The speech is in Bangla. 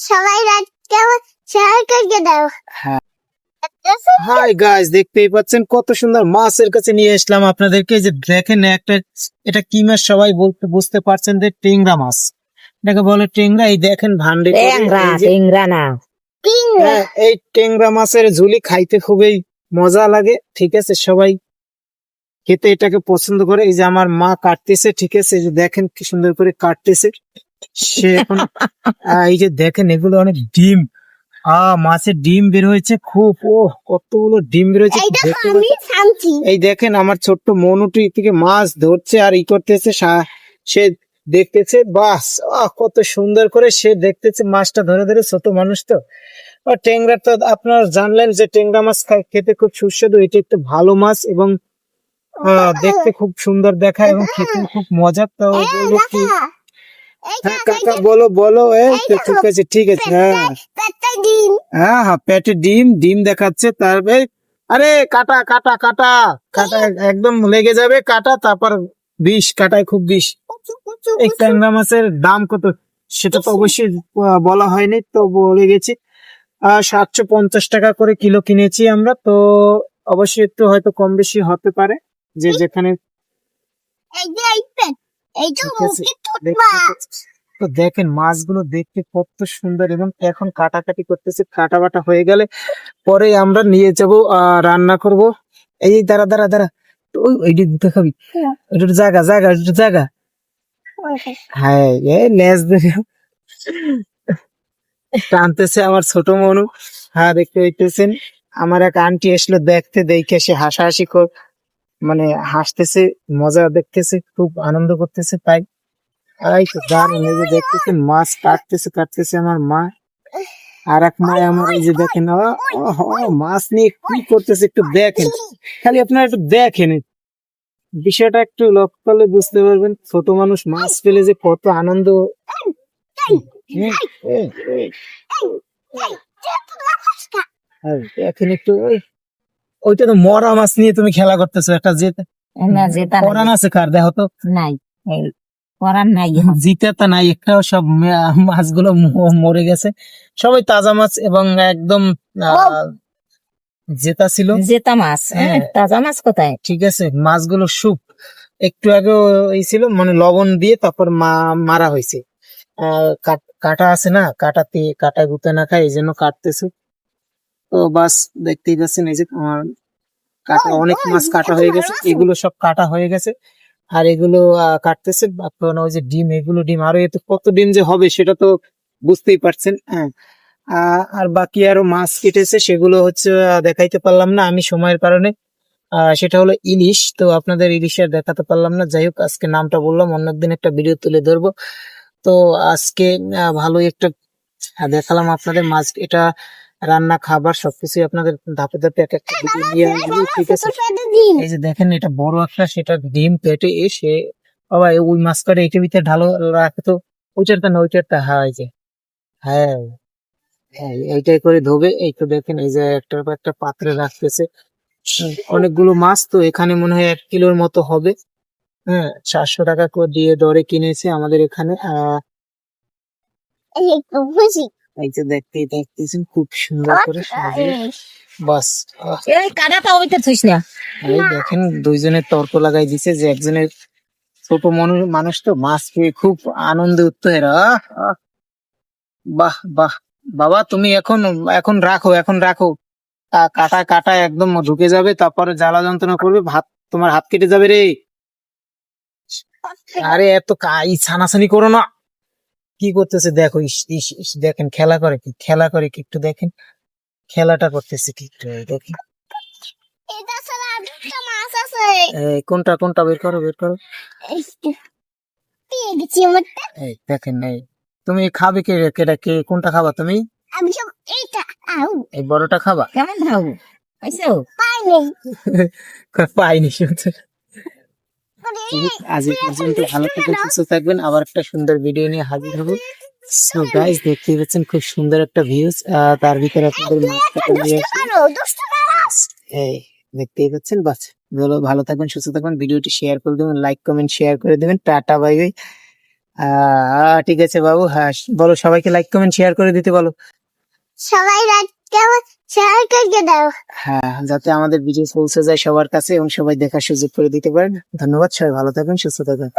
সবাই রাখতে শেয়ার করে দাও? হ্যাঁ। হাই গাইস দেখতেই পাচ্ছেন কত সুন্দর মাছের কাছে নিয়ে আসলাম আপনাদেরকে। যে দেখেন একটা এটা কি মাছ সবাই বলতে বুঝতে পারছেন যে টেংরা মাছ। এটাকে বলে টেংরা এই দেখেন ভান্ডে টেংরা টেংরা না। হ্যাঁ, এই টেংরা মাছের ঝুলি খাইতে খুবই মজা লাগে ঠিক আছে? সবাই খেতে এটাকে পছন্দ করে। এই যে আমার মা কাটতেছে ঠিক আছে? এই যে দেখেন কি সুন্দর করে কাটতেছে। সে এখন আহ, এই যে দেখেন এগুলো অনেক ডিম। আহ মাছের ডিম বের হয়েছে খুব। ও কতগুলো ডিম বের হয়েছে। এইটা দেখতে আমি পাচ্ছেন? শান্তি এই দেখেন আমার ছোট্ট মনুটি থেকে মাছ ধরছে আর ই করতেছে সা- সে দেখতেছে বাস আহ কত সুন্দর করে সে দেখতেছে মাছটা ধরে ধরে ছোট মানুষ তো। আর টেংরা তো আপনারা জানলেন যে টেংরা মাছ খাই- খেতে খুব সুস্বাদু। এটা একটু ভালো মাছ এবং আহ, দেখতে খুব সুন্দর দেখায় এবং খেতে খুব মজা তো বলব কি হ্যাঁ কাকা বলো বলো এই তো ঠিক আছে ঠিক আছে হ্যাঁ। হ্যাঁ হ্যাঁ পেটে ডিম ডিম দেখাচ্ছে তারপরে আরে কাটা কাটা কাটা কাটা একদম লেগে যাবে কাটা তারপর বিষ কাটায় খুব বিষ। এই ট্যাংরা মাছের দাম কত? সেটা তো অবশ্যই বলা হয়নি তো বলে গেছি। সাতশো পঞ্চাশ টাকা করে কিলো কিনেছি আমরা তো অবশ্যই একটু হয়তো কম বেশি হতে পারে যে যেখানে এই এই এই তো দেখেন মাছগুলো দেখতে কত সুন্দর এবং এখন কাটাকাটি করতেছে কাটা বাটা হয়ে গেলে পরে আমরা নিয়ে যাব রান্না করব। এই এই দাঁড়া দাঁড়া দাঁড়া। ওই ওইটি দিতে খাবি হ্যাঁ। জায়গা জায়গা ওইটা জায়গা। হ্যাঁ এ লেজ টানতেছে আমার ছোট মনু। হ্যাঁ দেখতে হইতেছেন আমার এক আন্টি এসলো দেখতে দেখে সে হাসাহাসি কর মানে হাসতেছে মজা দেখতেছে খুব আনন্দ করতেছে তাই এই তো এই যে দেখতেছেন মাছ কাটতেছে কাটতেছে আমার মা আর এক মা আমার এই যে দেখেন মাছ নিয়ে কি করতেছে একটু দেখেন খালি আপনারা একটু দেখেন বিষয়টা একটু লক্ষ্য করলে বুঝতে পারবেন ছোট মানুষ মাছ পেলে যে কত আনন্দ দেখেন একটু ওইটা তো মরা মাছ নিয়ে তুমি খেলা করতেছো একটা জেতা। না যেটা পরান আছে কার? দেখো তো। নাই। করার নাই। জিতে নাই একটাও সব মাছগুলো মরে গেছে। সবাই তাজা মাছ এবং একদম জেতা ছিল। জেতা মাছ। হ্যাঁ। হ্যাঁ, তাজা মাছ কোথায়? ঠিক আছে মাছগুলো স্যুপ একটু আগে এই ছিল মানে লবণ দিয়ে তারপর মা- মারা হয়েছে। কাটা আছে না কাটাতে কাটা গুতে না খায় এই জন্য কাটতেছে। তো বাস দেখতেই পাচ্ছেন এই যে আমার কাটা অনেক মাছ কাটা হয়ে গেছে। এগুলো সব কাটা হয়ে গেছে। আর এগুলো কাটতেছে ওই যে ডিম এগুলো ডিম। আরও এতে কত ডিম যে হবে সেটা তো বুঝতেই পারছেন হ্যাঁ। আর বাকি আরও মাছ কেটেছে সেগুলো হচ্ছে দেখাইতে পারলাম না আমি সময়ের কারণে। আহ, সেটা হলো ইলিশ। তো আপনাদের ইলিশের দেখাতে পারলাম না। যাই হোক আজকে নামটা বললাম অন্যদিন একটা ভিডিও তুলে ধরবো। তো আজকে ভালোই একটা দেখালাম আপনাদের মাছ। এটা রান্না খাবার সবকিছুই আপনাদের ধাপে ধাপে এক একটা ভিডিও নিয়ে আসব ঠিক আছে? এই যে দেখেন এটা বড় একটা সেটা ডিম পেটে এসে বাবা ওই মাছ কাটে এটার ভিতরে ঢালো রাখে তো ওইটারটা না ওইটারটা হ্যাঁ যে হ্যাঁ হ্যাঁ এইটাই করে ধোবে এই তো দেখেন এই যে একটার পর একটা পাত্রে রাখতেছে। অনেকগুলো মাছ তো এখানে মনে হয় এক কিলোর মতো হবে। হ্যাঁ চারশো টাকা করে দিয়ে দরে কিনেছে আমাদের এখানে আহ এই যে দেখতেই দেখতেছেন খুব সুন্দর করে সাজিয়ে। বাস এই কাটাটা ওইটা থুইস না। এই দেখেন দুইজনের তর্ক লাগাই দিছে যে একজনের ছোট মানুষ মানুষ তো মাছ পেয়ে খুব আনন্দে উত্তর বাহ বাহ। বাবা তুমি এখন এখন রাখো এখন রাখো। কাটা কাটা একদম ঢুকে যাবে তারপরে জ্বালা যন্ত্রণা করবে ভাত তোমার হাত কেটে যাবে রে। আরে এত কা- ই ছানাছানি করো না। কি করতেছে? দেখো দেখেন খেলা করে কি খেলা করে কি একটু দেখেন। খেলাটা করতেছে কি একটু দেখেন কোনটা কোনটা? বের করো বের করো। এই দেখেন এই। তুমি খাবে কে কেটা কে কোনটা খাবা তুমি? আমি সব এইটা আউ এই বড়টা খাবা? কেমন খাব? পাইছো পাইনি। শুনতে। মানে আজ এই পর্যন্ত ভালো থাকবেন সুস্থ থাকবেন। আবার একটা সুন্দর ভিডিও নিয়ে হাজির হব। সো গাইস দেখতেই পাচ্ছেন খুব সুন্দর একটা ভিউজ তার ভিতরে আপনাদের এই দেখতেই পাচ্ছেন বাস। বলো ভালো থাকবেন সুস্থ থাকবেন। ভিডিওটি শেয়ার করে দেবেন লাইক কমেন্ট শেয়ার করে দেবেন। টাটা বাই বাই ঠিক আছে বাবু হ্যাঁ বলো সবাইকে লাইক কমেন্ট শেয়ার করে দিতে বলো। সবাই দাও হ্যাঁ যাতে আমাদের ভিডিও পৌঁছে যায় সবার কাছে এবং সবাই দেখার সুযোগ করে দিতে পারেন ধন্যবাদ সবাই ভালো থাকবেন সুস্থ থাকবেন